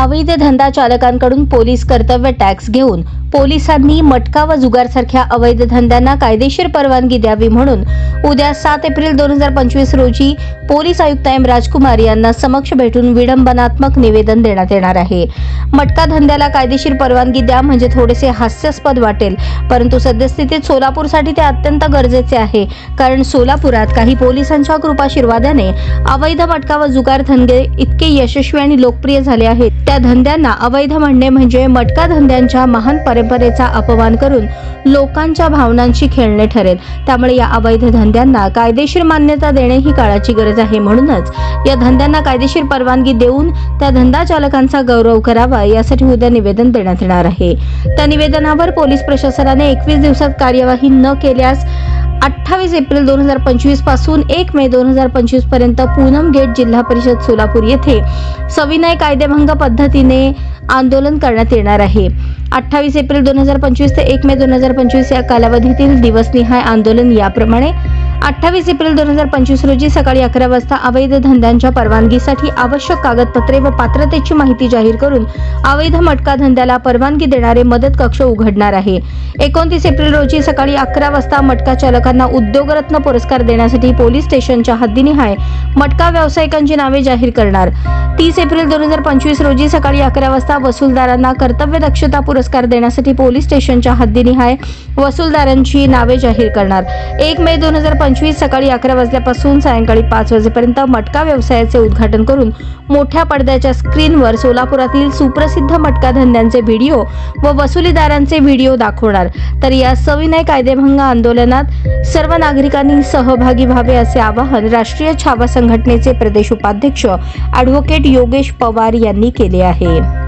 अवैध धंदा चालकांकडून पोलीस कर्तव्य टॅक्स घेऊन पोलिसांनी मटका व जुगारसारख्या अवैध धंद्यांना कायदेशीर परवानगी द्यावी म्हणून उद्या सात एप्रिल दोन हजार पंचवीस रोजी पोलीस आयुक्त एम राजकुमार यांना समक्ष भेटून विडंबनात्मक निवेदन देण्यात येणार आहे. मटका धंद्याला कायदेशीर परवानगी द्या म्हणजे थोडेसे हास्यास्पद वाटेल परंतु सद्यस्थितीत सोलापूरसाठी ते अत्यंत गरजेचे आहे. कारण सोलापुरात काही पोलिसांच्या कृपाशीर्वादाने अवैध मटका व जुगार धंदे इतके यशस्वी आणि लोकप्रिय झाले आहेत. त्या धंद्यांना अवैध म्हणणे म्हणजे मटका धंद्यांच्या महान परंपरेचा अपमान करून लोकांच्या भावनांशी खेळणे ठरेल. त्यामुळे या अवैध धंद्यांना कायदेशीर मान्यता देणे ही काळाची गरज आहे म्हणूनच या धंद्यांना कायदेशीर परवानगी देऊन त्या धंदा चालकांचा गौरव करावा यासाठी उद्या निवेदन देण्यात येणार आहे. त्या निवेदनावर पोलीस प्रशासनाने एकवीस दिवसात कार्यवाही न केल्यास अठ्ठावीस एप्रिल दोन हजार पंचवीसपासून एक मे दोन हजार पंचवीसपर्यंत पूनम गेट जिल्हा परिषद सोलापूर येथे सविनय कायदेभंग पद्धतीने आंदोलन करण्यात येणार आहे. अठ्ठावीस एप्रिल दोन हजार पंचवीस ते एक मे दोन हजार पंचवीस या कालावधीतील दिवसनिहाय आंदोलन याप्रमाणे अठ्ठावीस एप्रिल दोन हजार पंचवीस रोजी सकाळी अकरा वाजता अवैध धंद्यांच्या परवानगीसाठी आवश्यक कागदपत्रे व पात्रतेची माहिती जाहीर करून अवैध मटका धंद्याला परवानगी देणारे मदत कक्ष उघडणार आहे. एकोणतीस एप्रिल रोजी सकाळी अकरा वाजता मटका चालकांना उद्योगरत्न पुरस्कार देण्यासाठी पोलीस स्टेशनच्या हद्दीनिहाय मटका व्यावसायिकांची नावे जाहीर करणार. तीस एप्रिल दोन हजार पंचवीस रोजी सकाळी अकरा वाजता वसूलदारांना कर्तव्य दक्षता पुरस्कार देण्यासाठी पोलीस स्टेशनच्या हद्दीनिहाय वसूलदारांची नावे जाहीर करणार. एक मे दोन हजार पंचवीस सकाळी अकरा वाजल्यापासून सायंकाळी पाच वाजेपर्यंत मटका व्यवसायाचे उद्घाटन करून मोठ्या पडद्याच्या स्क्रीनवर सोलापुरातील सुप्रसिद्ध मटका धंद्यांचे व्हिडिओ व वसुलीदारांचे व्हिडिओ दाखवणार. तर या सविनय कायदेभंग आंदोलनात सर्व नागरिकांनी सहभागी व्हावे असे आवाहन राष्ट्रीय छावा संघटनेचे प्रदेश उपाध्यक्ष ॲडव्होकेट योगेश पवार यांनी केले आहे.